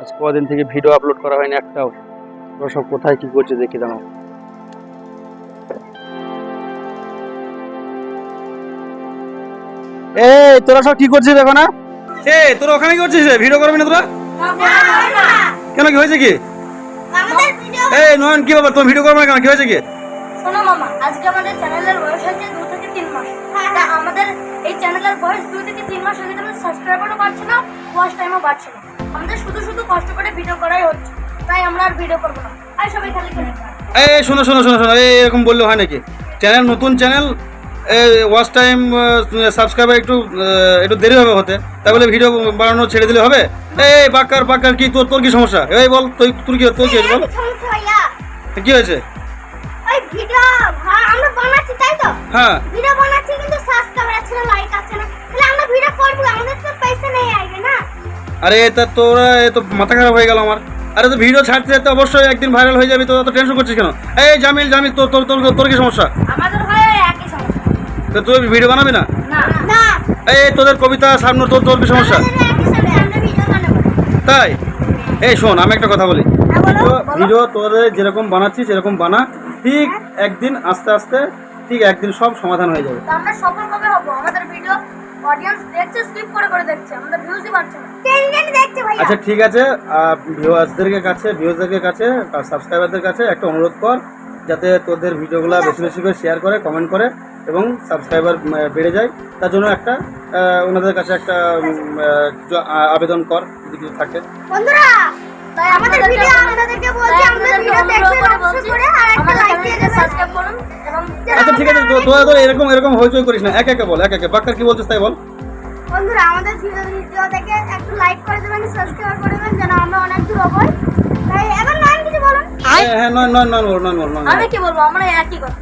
আজ কদিন থেকে ভিডিও আপলোড করা হয়নি একটাও। ওরা সব কোথায় কি করছে দেখি জানো। এই তোরা সব কি করছিস দেখো না এ তোরা ওখানে কি করছিস ভিডিও করবি না তোরা? কেন কি হয়েছে কি? আমাদের ভিডিও এই নয়ন কি ব্যাপার? তোমার ভিডিও করবে না কেন? কি হয়েছে কি? শোনো মামা আজকে আমাদের চ্যানেলের বয়স হচ্ছে দু থেকে তিন মাস। আমাদের এই চ্যানেলের বয়স দুই থেকে তিন মাস হলে আমাদের সাবস্ক্রাইবারও বাড়ছে না ওয়াচ টাইমও বাড়ছে না। আমাদের শুধু শুধু কষ্ট করে ভিডিও করাই হচ্ছে। তাই আমরা আর ভিডিও করব না। আর সবাই খালি। এই শোনো শোনো শোনো শোনো এই এরকম বললে হয় নাকি? চ্যানেল নতুন চ্যানেল ওয়াচ টাইম সাবস্ক্রাইবার একটু একটু দেরি হবে হতে। তাই বলে ভিডিও বানানো ছেড়ে দিলে হবে? এই বাক্কার বাক্কার কি তোর তোর কি সমস্যা? এই বল তুই তোর কি তোর কি বল? কি হয়েছে? তাই হ্যাঁ। আরে এটা তোরা এ তো মাথা খারাপ হয়ে গেল আমার। আরে তো ভিডিও ছাড়তে ছাড়তে অবশ্যই একদিন ভাইরাল হয়ে যাবে তো অত টেনশন করছিস কেন? এই জামিল জামিল তোর তোর তোর তোর কি সমস্যা? আমাদের হয় একই সমস্যা। তো তুই ভিডিও বানাবি না? না। না। এই তোদের কবিতা সামনে তোর তোর কি সমস্যা? তাই? এই শোন আমি একটা কথা বলি। হ্যাঁ, ভিডিও- তোদের যেরকম বানাচ্ছিস সেরকম বানা। ঠিক একদিন আস্তে আস্তে ঠিক একদিন সব সমাধান হয়ে যাবে। তো আমরা সফল কবে হব? আমাদের ভিডিও অডিয়েন্স দেখছে স্কিপ করে করে দেখছে আমাদের ভিউজই বাড়ছে না। আচ্ছা ঠিক আছে ভিউয়ার্সদের কাছে ভিউয়ার্সদের কাছে সাবস্ক্রাইবারদের কাছে একটা অনুরোধ কর যাতে তোদের ভিডিওগুলো বেশি বেশি করে শেয়ার করে কমেন্ট করে এবং সাবস্ক্রাইবার বেড়ে যায়। তার জন্য একটা ওনাদের কাছে একটা আবেদন কর যদি কিছু থাকে। বন্ধুরা তাই আমাদের ভিডিও আপনাদেরকে বলছি আমাদের ভিডিও দেখতে অবশ্যই করে আর একটা লাইক দিয়ে দেবেন। সাবস্ক্রাইব করুন। এবং আচ্ছা ঠিক আছে তো- তোরা তো এরকম এরকম হইচই করিস না। একে একে বল একে একে। বাক্কার কি বলছিস তাই বল? বন্ধুরা আমাদের ভিডিও দেখে একটু লাইক করে দেবেন সাবস্ক্রাইব করে দেবেন যেন আমরা অনেক দূর হবই তাই এবার নয়ন কিছু বলুন। হ্যাঁ হ্যাঁ নয় নয় নয় বল নয় বল। নয় আমি কি বলব? আমরা একই কথা।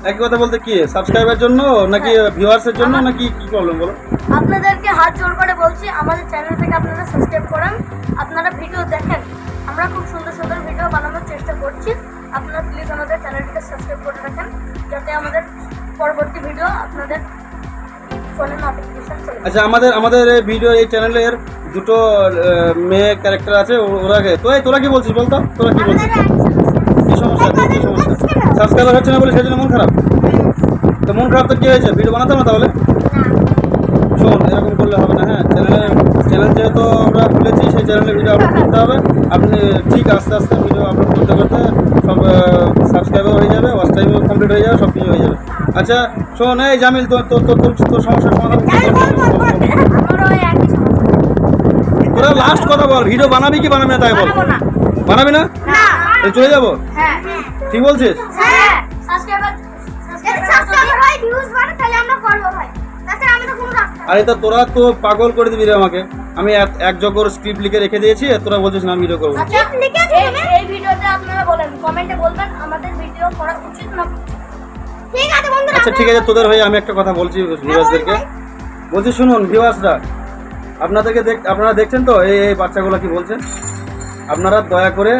একই কথা বলতে কি সাবস্ক্রাইবার জন্য নাকি ভিউয়ার্সের জন্য নাকি কি প্রবলেম বলো? আপনাদেরকে হাত জোর করে বলছি আমাদের চ্যানেল থেকে আপনারা সাবস্ক্রাইব করেন আপনারা ভিডিও দেখেন। আমরা খুব সুন্দর সুন্দর ভিডিও বানানোর চেষ্টা করছি। আপনারা প্লিজ আমাদের চ্যানেলটিকে সাবস্ক্রাইব করে রাখেন যাতে আমাদের পরবর্তী ভিডিও আপনাদের ফোনে নোটিফিকেশন চলে আচ্ছা আমাদের আমাদের এই ভিডিও এই চ্যানেলের দুটো মেয়ে ক্যারেক্টার আছে ওরা তো তোরা কি বলছিস বলতো? তোরা কি বলছিস কি সমস্যা তোর কি সমস্যা সাবস্ক্রাইবার হচ্ছে না বলে সেই জন্য মন খারাপ? তো মন খারাপ তো কি হয়েছে? ভিডিও বানাতে না তাহলে? শোন এরকম করলে হবে না হ্যাঁ? চ্যানেলে চ্যানেল যেহেতু আমরা খুলেছি সেই চ্যানেলে ভিডিও আপলোড করতে হবে। আপনি ঠিক আস্তে আস্তে ভিডিও আপলোড করতে করতে সব সাবস্ক্রাইবার হয়ে যাবে ওয়াচ টাইমও কমপ্লিট হয়ে যাবে সব কিছু হয়ে যাবে। আচ্ছা শোন এই জামিল তোর তোর তোর তোর সমস্যার সমাধান তোরা লাস্ট কথা বল ভিডিও বানাবি কি বানাবি না তাই বল। বানাবো না। চলে যাব? হ্যাঁ। ঠিক বলছিস? হ্যাঁ। সাবস্ক্রাইবার সাবস্ক্রাইবার হয় ভিউজ বাড়ে তাহলে আমরা করব ভাই। আরে তা তোরা তো পাগল করে দিবি রে আমাকে। আমি এক- এক জগর স্ক্রিপ্ট লিখে রেখে দিয়েছি আর তোরা বলছিস না ভিডিও করব। আচ্ছা লিখে এই ভিডিওতে আপনারা বলেন কমেন্টে বলবেন আমাদের ভিডিও করা উচিত না? ঠিক আছে বন্ধুরা আচ্ছা ঠিক আছে তোদের হয়ে আমি একটা কথা বলছি ভিউয়ার্সদেরকে বলছি শুনুন ভিউয়ার্সরা আপনাদেরকে দেখ আপনারা দেখছেন তো? এই এই বাচ্চাগুলো কি বলছে? আপনারা দয়া করে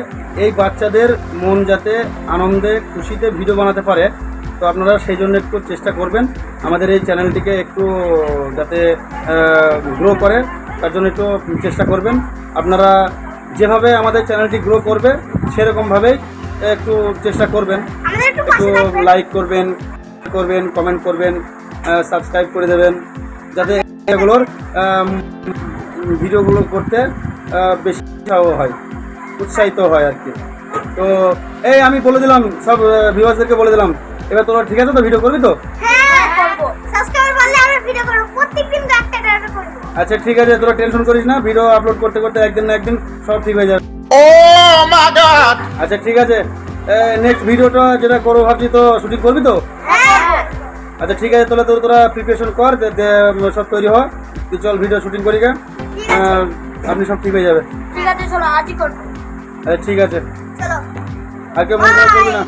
এই বাচ্চাদের মন যাতে আনন্দে খুশিতে ভিডিও বানাতে পারে। তো আপনারা সেই জন্য একটু চেষ্টা করবেন। আমাদের এই চ্যানেলটিকে একটু যাতে গ্রো করে তার জন্য একটু চেষ্টা করবেন। আপনারা যেভাবে আমাদের চ্যানেলটি গ্রো করবে সেরকমভাবেই একটু চেষ্টা করবেন। একটু লাইক করবেন করবেন কমেন্ট করবেন সাবস্ক্রাইব করে দেবেন। যাতে এগুলোর ভিডিওগুলো করতে বেশি হয়। উৎসাহিত হয় আর কি। তো এই আমি বলে দিলাম সব ভিউয়ার্সদেরকে বলে দিলাম। এবার তোরা ঠিক আছে তো? ভিডিও করবি তো? হ্যাঁ করব। সাবস্ক্রাইবার বাড়লে আমরা ভিডিও করব। প্রত্যেকদিন একটা একটা করব। আচ্ছা ঠিক আছে তোরা টেনশন করিস না। ভিডিও আপলোড করতে করতে একদিন না একদিন সব ঠিক হয়ে যাবে। Oh my god! আচ্ছা ঠিক আছে। নেক্সট ভিডিওটা যেটা করব ভাবছি তো শুটিং করবি তো? হ্যাঁ। আচ্ছা ঠিক আছে তাহলে তোর তোরা প্রিপারেশন কর সব তৈরি হ। তুই চল ভিডিও শুটিং করি গে। আপনি সব ঠিক হয়ে যাবে। ঠিক আছে চলো আজই করব। আচ্ছা ঠিক আছে। আর কেউ মন খারাপ করবি না